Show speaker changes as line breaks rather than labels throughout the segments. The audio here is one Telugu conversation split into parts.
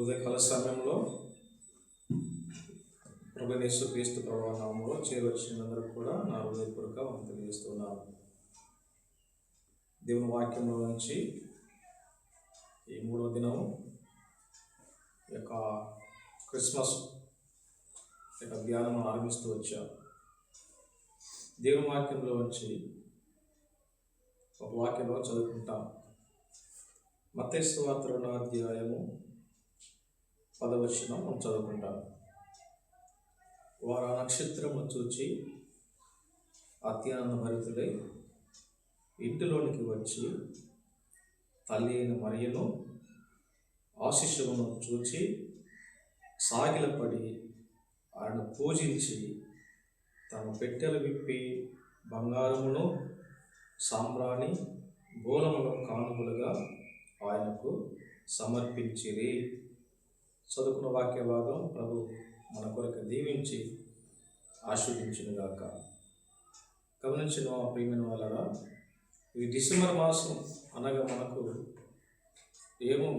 ఉదయకాల సమయంలో ప్రభునేశ్వ క్రీస్తు ప్రవాహంలో చేరొచ్చినందరూ కూడా నా హృదయపూర్వక వంతులు తెలియజేస్తున్నాను. దేవుని వాక్యంలో నుంచి ఈ మూడో దినం ఈ యొక్క క్రిస్మస్ యొక్క ధ్యానం ఆరంభిస్తూ వచ్చాను దేవుని వాక్యంలో నుంచి ఒక వాక్యంలో చదువుకుంటాం. మతేశ్వ రెండవ అధ్యాయము పదవచనం మనం చదువుకుంటాం. వారు ఆ నక్షత్రము చూచి అత్యానంద భరితులై ఇంటిలోనికి వచ్చి తల్లి అయిన మరియను ఆశిష్యమును చూచి సాగిలపడి ఆయన పూజించి తమ పెట్టెలు విప్పి బంగారమును సాంబ్రాణి బోలమును కానుకలుగా ఆయనకు సమర్పించిరి. చదువుకున్న వాక్య భాగం ప్రభు మన కొరకు దీవించి ఆశీర్వించునుగాక గమనించిన మా ప్రియమైన వాళ్ళరా ఈ డిసెంబర్ మాసం అనగా మనకు ఏమో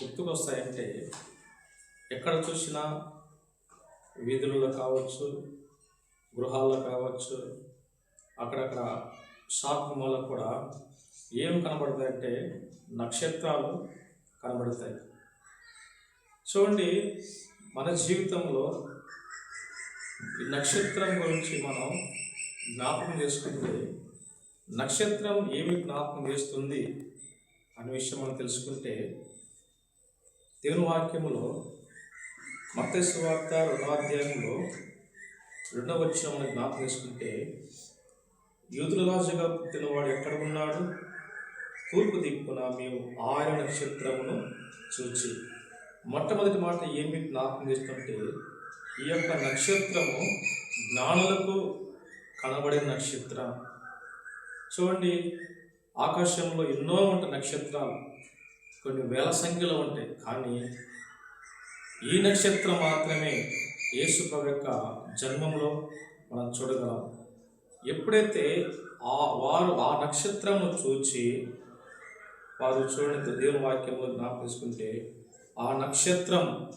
గుర్తుకొస్తాయంటే ఎక్కడ చూసినా వీధులలో కావచ్చు గృహాల్లో కావచ్చు అక్కడక్కడ షాప్ మాల్లో కూడా ఏం కనబడతాయంటే నక్షత్రాలు కనబడతాయి. చూడండి మన జీవితంలో ఈ నక్షత్రం గురించి మనం జ్ఞాపకం చేసుకుంటే నక్షత్రం ఏమి జ్ఞాపకం చేస్తుంది అనే విషయం మనం తెలుసుకుంటే దేవుని వాక్యములో మత్స్యవార్త రెండవ అధ్యాయంలో రెండవ వచ్చిన మనం జ్ఞాపకం చేసుకుంటే యూదుల రాజుగా పుట్టినవాడు ఎక్కడ ఉన్నాడు? తూర్పు దిక్కున మేము ఆయన నక్షత్రమును చూచి మొట్టమొదటి మాట ఏమి జ్ఞాపకం చేస్తుంటే ఈ యొక్క నక్షత్రము జ్ఞానులకు కనబడే నక్షత్రం. చూడండి ఆకాశంలో ఎన్నో ఉంటాయి నక్షత్రాలు కొన్ని వేల సంఖ్యలో ఉంటాయి కానీ ఈ నక్షత్రం మాత్రమే యేసుప్రభు యొక్క జన్మంలో మనం చూడగలం. ఎప్పుడైతే ఆ వారు ఆ నక్షత్రము చూచి వారు చూడండి దేవుని వాక్యంలో జ్ఞాపకం తీసుకుంటే ఆ నక్షత్రం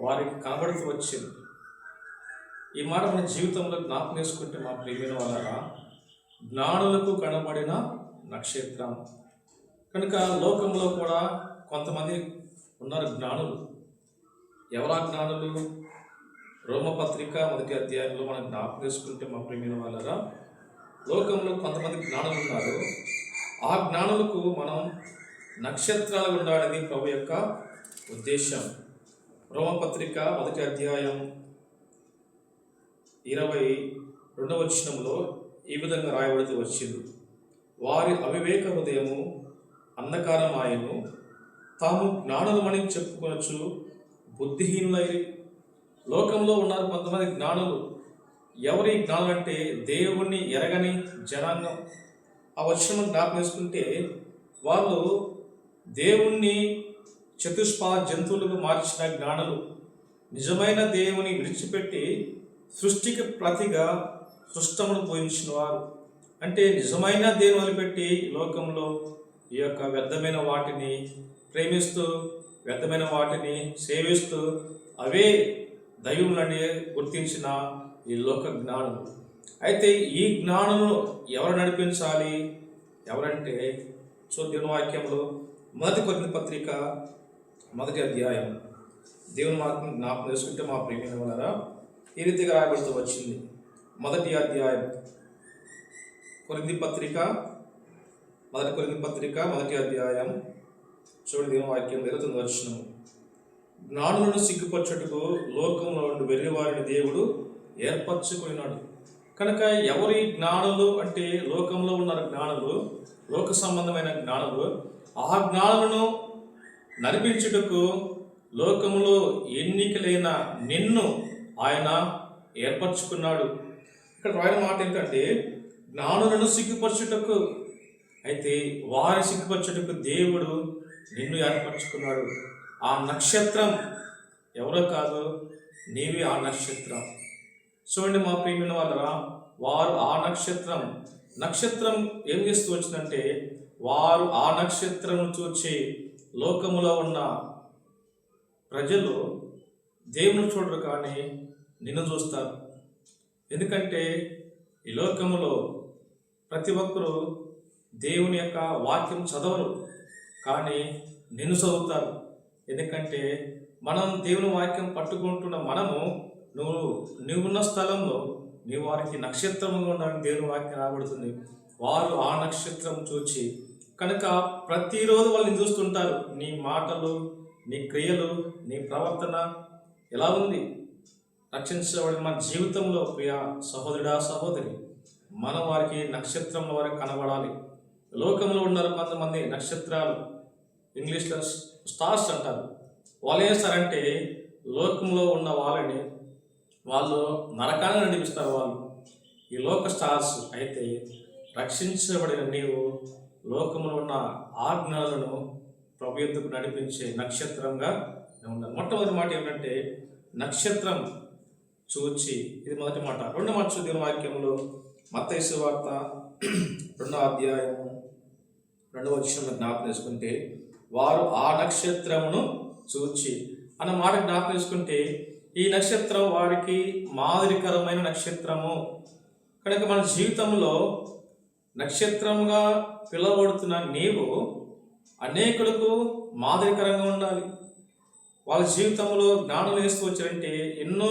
వారికి కనబడుతూ వచ్చింది. ఈ మాట మన జీవితంలో జ్ఞాపకం చేసుకుంటే మా ప్రియమైన వాళ్ళ జ్ఞానులకు కనబడిన నక్షత్రం. కనుక లోకంలో కూడా కొంతమంది ఉన్నారు జ్ఞానులు. ఎవరా జ్ఞానులు? రోమపత్రిక మొదటి అధ్యాయంలో మనం జ్ఞాపకం చేసుకుంటే మా ప్రియమైన వాళ్ళరా లోకంలో కొంతమంది జ్ఞానులు ఉన్నారు. ఆ జ్ఞానులకు మనం నక్షత్రాలు ఉండాలని ప్రభు యొక్క ఉద్దేశం రోమపత్రిక మొదటి అధ్యాయం ఇరవై రెండవ వచనంలో ఈ విధంగా రాయబడుతూ వచ్చింది. వారి అవివేక హృదయము అంధకారమాయను తాము జ్ఞానులమని చెప్పుకొనొచ్చు బుద్ధిహీనులై లోకంలో ఉన్నారు కొంతమంది జ్ఞానులు. ఎవరి జ్ఞానం అంటే దేవుణ్ణి ఎరగని జనాంగం. ఆ వచనం జ్ఞాపకం చేసుకుంటే వాళ్ళు దేవుణ్ణి చతుష్పా జంతువులకు మార్చిన జ్ఞానులు నిజమైన దేవుని విడిచిపెట్టి సృష్టికి ప్రతిగా సృష్టమును పూజించిన వారు అంటే నిజమైన దేవుని వదిలిపెట్టి లోకంలో ఈ యొక్క వ్యర్థమైన వాటిని ప్రేమిస్తూ వ్యర్థమైన వాటిని సేవిస్తూ అవే దైవములని గుర్తించిన ఈ లోక జ్ఞానం అయితే ఈ జ్ఞానులను ఎవరు నడిపించాలి? ఎవరంటే చూద్యుని వాక్యంలో మొదటి కొన్ని పత్రిక మొదటి అధ్యాయం. దేవుని వాక్యం జ్ఞాపకం చేసుకుంటే మా ప్రేమైన వాళ్ళరా ఈ రీతిగా రాయబడుతూ వచ్చింది. మొదటి అధ్యాయం. కొరింది పత్రిక మొదటి కొరింది పత్రిక మొదటి అధ్యాయం. చూడండి దేవుని వాక్యం ఇరవై వచ్చిన జ్ఞానులను సిగ్గుపరచుటకు లోకంలో ఉండి వెర్రివారిని దేవుడు ఏర్పరచుకున్నాడు. కనుక ఎవరి జ్ఞానులు అంటే లోకంలో ఉన్న జ్ఞానులు లోక సంబంధమైన జ్ఞానులు ఆ జ్ఞానులను నడిపించుటకు లోకములో ఎన్నికలైన నిన్ను ఆయన ఏర్పరచుకున్నాడు. ఇక్కడ రాయన మాట ఏంటంటే జ్ఞానులను సిగ్గుపరచుటకు అయితే వారి సిగ్గుపరచుటకు దేవుడు నిన్ను ఏర్పరచుకున్నాడు. ఆ నక్షత్రం ఎవరో కాదు నీవి ఆ నక్షత్రం. చూడండి మా ప్రియమైన వాళ్ళరా వారు ఆ నక్షత్రం. నక్షత్రం ఏం చేస్తూ వచ్చిందంటే వారు ఆ నక్షత్రం చూచి లోకములో ఉన్న ప్రజలు దేవుని చూడరు కానీ నిన్ను చూస్తారు. ఎందుకంటే ఈ లోకములో ప్రతి ఒక్కరూ దేవుని యొక్క వాక్యం చదవరు కానీ నిన్ను చదువుతారు. ఎందుకంటే మనం దేవుని వాక్యం పట్టుకుంటున్న మనము నువ్వు నువ్వున్న స్థలంలో నీ వారికి నక్షత్రముగా ఉండాలని దేవుని వాక్యం రాబడుతుంది. వారు ఆ నక్షత్రం చూచి కనుక ప్రతిరోజు వాళ్ళని చూస్తుంటారు. నీ మాటలు నీ క్రియలు నీ ప్రవర్తన ఎలా ఉంది? రక్షించబడిన మన జీవితంలో ప్రియ సహోదరుడా సహోదరి మన వారికి నక్షత్రంలో వారికి కనబడాలి. లోకంలో ఉన్నారు కొంతమంది నక్షత్రాలు ఇంగ్లీష్లో స్టార్స్ అంటారు. వాళ్ళు ఏం చేస్తారంటే లోకంలో ఉన్న వాళ్ళని వాళ్ళు నరకాన్ని నడిపిస్తారు వాళ్ళు. ఈ లోక స్టార్స్ అయితే రక్షించబడిన నీవు లోకములో ఉన్న ఆజ్ఞలను ప్రభుత్వకు నడిపించే నక్షత్రంగా ఉన్నారు మొట్టమొదటి మాట ఏమిటంటే నక్షత్రం చూచి ఇది మొదటి మాట. రెండు మాట చూసిన వాక్యంలో మత్తైసు వార్త రెండో అధ్యాయము రెండవ విషయంలో జ్ఞాపకం చేసుకుంటే వారు ఆ నక్షత్రమును చూచి అన్న మాట జ్ఞాపకం చేసుకుంటే ఈ నక్షత్రం వారికి మాదిరికరమైన నక్షత్రము. కనుక మన జీవితంలో నక్షత్రంగా పిలువబడుతున్న నీవు అనేకులకు మాదిరికరంగా ఉండాలి. వాళ్ళ జీవితంలో జ్ఞానం వేస్తూ వచ్చారంటే ఎన్నో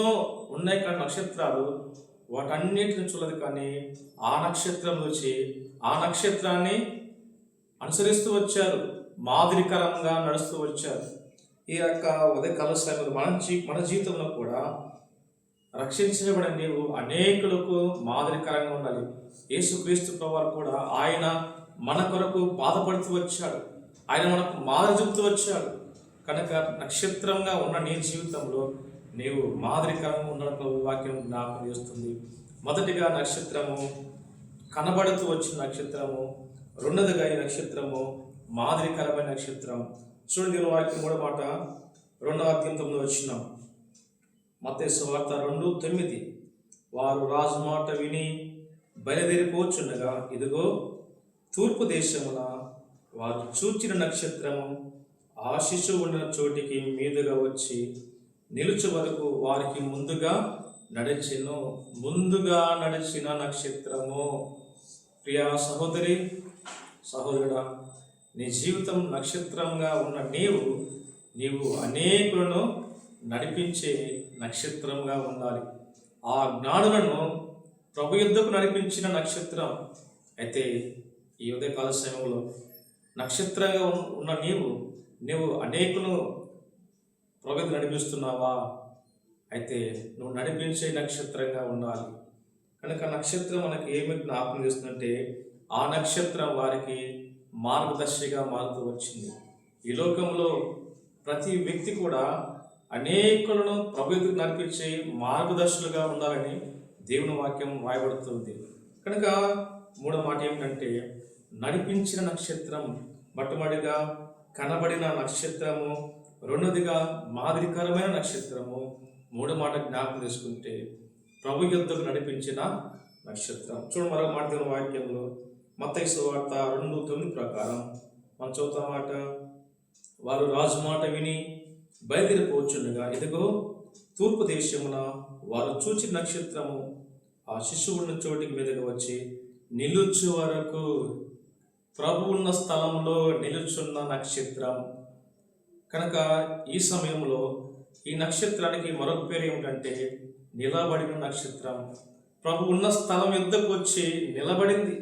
ఉన్నాయి కానీ నక్షత్రాలు. వాటన్నిటిని చూడదు కానీ ఆ నక్షత్రం వచ్చి ఆ నక్షత్రాన్ని అనుసరిస్తూ వచ్చారు. మాదిరికరంగా నడుస్తూ వచ్చారు. ఈ యొక్క ఉదయకాల సమయంలో మన జీ మన జీవితంలో కూడా రక్షించబడిన నీవు అనేకులకు మాదిరికరంగా ఉండాలి. యేసుక్రీస్తు ప్రభువారు కూడా ఆయన మన కొరకు బాధపడుతూ వచ్చాడు. ఆయన మనకు మాదిరి చెబుతూ వచ్చాడు. కనుక నక్షత్రంగా ఉన్న నీ జీవితంలో నీవు మాదిరికరంగా ఉండడం వాక్యం జ్ఞాపకం చేస్తుంది. మొదటిగా నక్షత్రము కనబడుతూ వచ్చిన నక్షత్రము రెండోదిగా ఈ నక్షత్రము మాదిరికరమైన నక్షత్రం. చూడండి దీని వాక్యం కూడా మాట రెండవ అధ్యాయం తొమ్మిది వచ్చినాం మతేశ్వార్త రెండు తొమ్మిది. వారు రాజు మాట విని బయలుదేరిపోచుండగా ఇదిగో తూర్పు దేశమున వారు చూచిన నక్షత్రము ఆ శిశువు ఉన్న చోటికి మీదుగా వచ్చి నిలుచు వరకు వారికి ముందుగా నడిచిను. ముందుగా నడిచిన నక్షత్రము. ప్రియా సహోదరి సహోదరుడా నీ జీవితం నక్షత్రంగా ఉన్న నీవు నీవు అనేకులను నడిపించే నక్షత్రంగా ఉండాలి. ఆ జ్ఞానులను ప్రభు యుద్ధకు నడిపించిన నక్షత్రం అయితే ఈ ఉదయకాల సమయంలో నక్షత్రంగా ఉన్న- నీవు నీవు అనేకులు ప్రగతి నడిపిస్తున్నావా? అయితే నువ్వు నడిపించే నక్షత్రంగా ఉండాలి. కనుక నక్షత్రం మనకి ఏమి జ్ఞాపకం చేస్తుందంటే ఆ నక్షత్రం వారికి మార్గదర్శిగా మారుతూ వచ్చింది. ఈ లోకంలో ప్రతి వ్యక్తి కూడా అనేకులను ప్రభుత్వం నడిపించే మార్గదర్శులుగా ఉండాలని దేవుని వాక్యం వాయబడుతుంది. కనుక మూడో మాట ఏమిటంటే నడిపించిన నక్షత్రం మొట్టమొదటిగా కనబడిన నక్షత్రము రెండోదిగా మాదిరికరమైన నక్షత్రము. మూడో మాట జ్ఞాపకం చేసుకుంటే ప్రభు యుద్ధకు నడిపించిన నక్షత్రం. చూడ మరో మాట వాక్యంలో మత్తయి వార్త రెండు తొమ్మిది ప్రకారం. మనం చదువుతా మాట వారు రాజు మాట విని బయలుదేరిపోచుండగా ఇదిగో తూర్పు దేశమున వారు చూచి నక్షత్రము ఆ శిశువు ఉన్న చోటికి మీదకి వచ్చి నిలుచు వరకు ప్రభు ఉన్న స్థలంలో నిలుచున్న నక్షత్రం. కనుక ఈ సమయంలో ఈ నక్షత్రానికి మరొక పేరు ఏమిటంటే నిలబడిన నక్షత్రం. ప్రభు ఉన్న స్థలం యుద్ధకు వచ్చి నిలబడింది.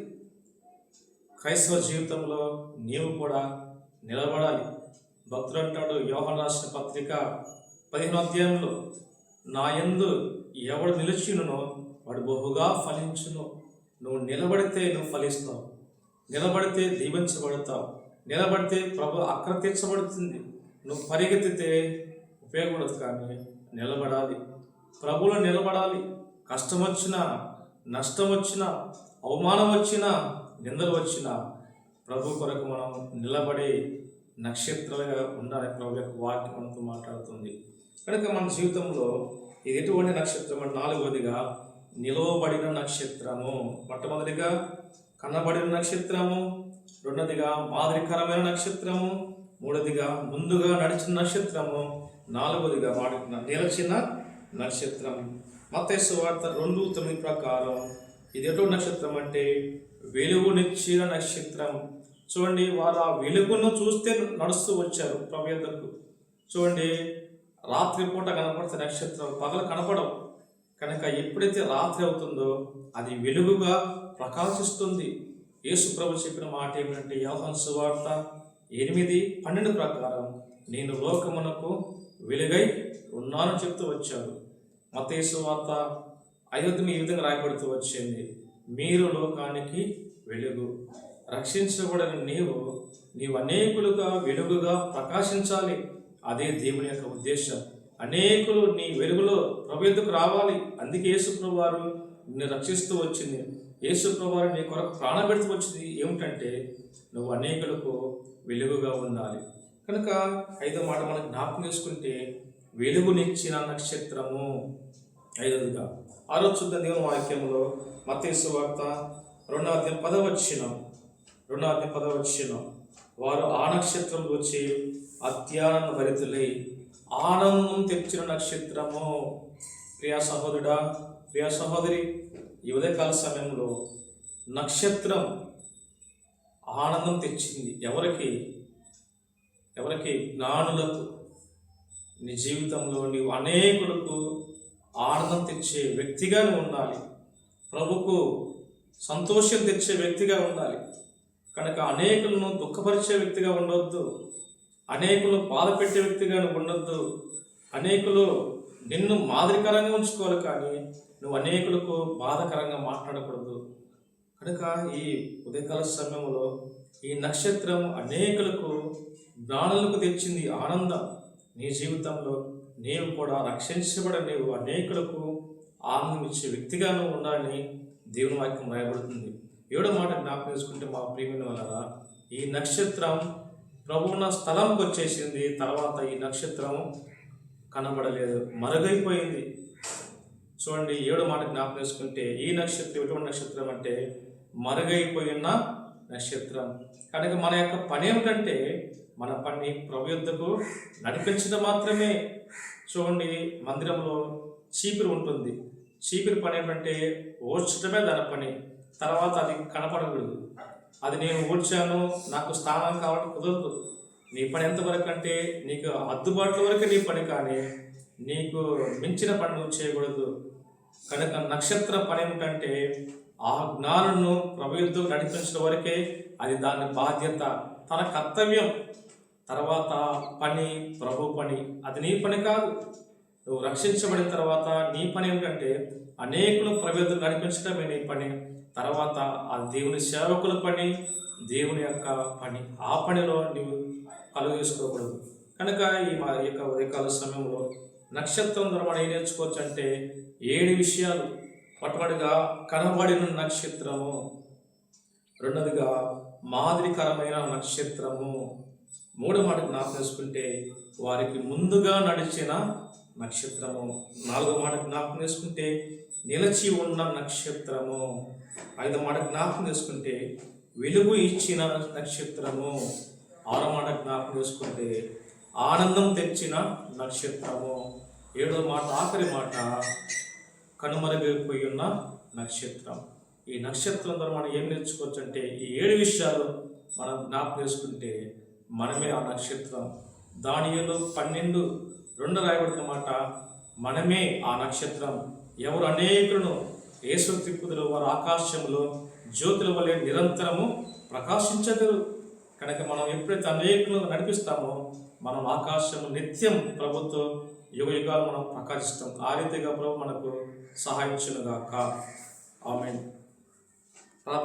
క్రైస్తవ జీవితంలో నీవు కూడా నిలబడాలి. భక్తుడు అంటాడు యోహన్ రాసిన పత్రిక పదిహేను అధ్యాయంలో నా ఎందు ఎవడు నిలిచినో వాడు బహుగా ఫలించును. నువ్వు నిలబడితే నువ్వు ఫలిస్తావు. నిలబడితే దీవించబడతావు. నిలబడితే ప్రభు అక్ర తీర్చబడుతుంది నువ్వు పరిగెత్తితే ఉపయోగపడదు కానీ నిలబడాలి. ప్రభులు నిలబడాలి. కష్టం వచ్చినా నష్టం వచ్చినా అవమానం వచ్చినా నిందలు వచ్చినా ప్రభు కొరకు మనం నిలబడి నక్షత్రాలుగా ఉండాలి ప్రభు యొక్క వాక్యం మనతో మాట్లాడుతుంది. కనుక మన జీవితంలో ఇది ఎటువంటి నక్షత్రం? అంటే నాలుగవదిగా నిలవబడిన నక్షత్రము. మొట్టమొదటిగా కనబడిన నక్షత్రము రెండవదిగా మాదిరికరమైన నక్షత్రము మూడవదిగా ముందుగా నడిచిన నక్షత్రము నాలుగవదిగా వాడుకున్న నిలచిన నక్షత్రం. మత్తయి వార్త రెండు తొమ్మిది ప్రకారం ఇది ఎటువంటి నక్షత్రం అంటే వెలుగునిచ్చిన నక్షత్రం. చూడండి వారు ఆ వెలుగును చూస్తే నడుస్తూ వచ్చారు ప్రభు యొద్దకు చూడండి రాత్రిపూట కనపడితే నక్షత్రం పగలు కనపడవు. కనుక ఎప్పుడైతే రాత్రి అవుతుందో అది వెలుగుగా ప్రకాశిస్తుంది. యేసు ప్రభు చెప్పిన మాట ఏమిటంటే యోహన్ సువార్త ఎనిమిది పన్నెండు ప్రకారం నేను లోకమునకు వెలుగై ఉన్నాను చెప్తూ వచ్చాడు మతేసు వార్త అయోధ్యను ఈ విధంగా రాయబడుతూ వచ్చింది మీరు లోకానికి వెలుగు రక్షించబడిన నీవు నీవు అనేకులుగా వెలుగుగా ప్రకాశించాలి. అదే దేవుని యొక్క ఉద్దేశం. అనేకులు నీ వెలుగులో ప్రభుత్వకు రావాలి. అందుకే యేసు వారు నిన్ను రక్షిస్తూ వచ్చింది. యేసు వారు నీ కొరకు ప్రాణబెడుతూ వచ్చింది. ఏమిటంటే నువ్వు అనేకులకు వెలుగుగా ఉండాలి. కనుక ఐదో మాట మనం జ్ఞాపకం చేసుకుంటే వెలుగునిచ్చిన నక్షత్రము ఐదవదిగా. ఆరోచుద్ద దేవుని వాక్యంలో మతేసు వార్త రెండవ పదవచ్చినం రెండో అధ్యాయం పదవచ్చినం వారు ఆ నక్షత్రం వచ్చి అత్యానంద భరితులై ఆనందం తెచ్చిన నక్షత్రము. ప్రియా సహోదరుడా ప్రియా సహోదరి ఈ ఉదయకాల సమయంలో నక్షత్రం ఆనందం తెచ్చింది ఎవరికి? ఎవరికి? జ్ఞానులకు. నీ జీవితంలో నీవు అనేకులకు ఆనందం తెచ్చే వ్యక్తిగా నువ్వు ఉండాలి. ప్రభుకు సంతోషం తెచ్చే వ్యక్తిగా ఉండాలి. కనుక అనేకులను దుఃఖపరిచే వ్యక్తిగా ఉండొద్దు. అనేకులు బాధ పెట్టే వ్యక్తిగా ఉండొద్దు. అనేకులు నిన్ను మాదిరికరంగా ఉంచుకోవాలి కానీ నువ్వు అనేకులకు బాధకరంగా మాట్లాడకూడదు. కనుక ఈ ఉదయకాల సమయంలో ఈ నక్షత్రం అనేకులకు జ్ఞానులకు తెచ్చింది ఆనందం. నీ జీవితంలో నీవు కూడా రక్షించబడ నీవు అనేకులకు ఆనందం ఇచ్చే వ్యక్తిగాను ఉండాలని దేవుని వాక్యం రాయబడుతుంది. ఏడో మాట జ్ఞాపకం చేసుకుంటే మా ప్రియమైన వలన ఈ నక్షత్రం ప్రభువున స్థలంకి వచ్చేసింది. తర్వాత ఈ నక్షత్రం కనబడలేదు మరుగైపోయింది. చూడండి ఏడో మాట జ్ఞాపకం చేసుకుంటే ఈ నక్షత్రం ఎటువంటి నక్షత్రం అంటే మరుగైపోయిన నక్షత్రం. కనుక మన యొక్క పని ఏమిటంటే మన పని ప్రభు యుద్ధకు నడిపించడం మాత్రమే. చూడండి మందిరంలో చీపిరి ఉంటుంది. చీపిరి పని ఏంటంటే ఓడ్చడమే దాని పని. తర్వాత అది కనపడకూడదు. అది నేను ఊడ్చాను నాకు స్థానం కావాలని కుదరదు. నీ పని ఎంతవరకు అంటే నీకు అద్దుబాట్ల వరకు నీ పని కానీ నీకు మించిన పని నువ్వు చేయకూడదు. కనుక నక్షత్ర పని ఏమిటంటే ఆ జ్ఞానును ప్రభుత్వం నడిపించిన వరకే అది దాని బాధ్యత తన కర్తవ్యం. తర్వాత పని ప్రభు పని. అది నీ పని కాదు. నువ్వు రక్షించబడిన తర్వాత నీ పని ఏమిటంటే అనేకులు ప్రభుత్వం నడిపించడమే నీ పని. తర్వాత ఆ దేవుని సేవకుల పని దేవుని యొక్క పని. ఆ పనిలో నీవు కలుగు చేసుకోకూడదు. కనుక ఈ మా యొక్క ఉదయకాల సమయంలో నక్షత్రం ద్వారా మనం ఏం నేర్చుకోవచ్చు అంటే ఏడు విషయాలు. మొట్టమొదటిగా కనబడిన నక్షత్రము. రెండవదిగా మాదిరికరమైన నక్షత్రము. మూడో మాట జ్ఞాపకం చేసుకుంటే వారికి ముందుగా నడిచిన నక్షత్రము. నాలుగో మాట జ్ఞాపకం చేసుకుంటే నిలచి ఉన్న నక్షత్రము. ఐదో మాట జ్ఞాపకం చేసుకుంటే వెలుగు ఇచ్చిన నక్షత్రము. ఆరో మాట జ్ఞాపకం చేసుకుంటే ఆనందం తెచ్చిన నక్షత్రము. ఏడో మాట ఆఖరి మాట కనుమరుగైపోయి ఉన్న నక్షత్రం. ఈ నక్షత్రం ద్వారా మనం ఏం నేర్చుకోవచ్చు అంటే ఈ ఏడు విషయాలు మనం జ్ఞాపకం చేసుకుంటే మనమే ఆ నక్షత్రం దానిలో పన్నెండు రెండు రాయబడిన మాట మనమే ఆ నక్షత్రం. ఎవరు అనేకులను యేసు తిప్పుదులు వారు ఆకాశంలో జ్యోతుల వలె నిరంతరము ప్రకాశించగలరు కనుక మనం ఎప్పుడైతే అనేకులను నడిపిస్తామో మనం ఆకాశం నిత్యం ప్రభుత్వ యుగ యుగాలు మనం ప్రకాశిస్తాం. ఆ రీతిగా ప్రభు మనకు సహాయించునుగాక. ఆమె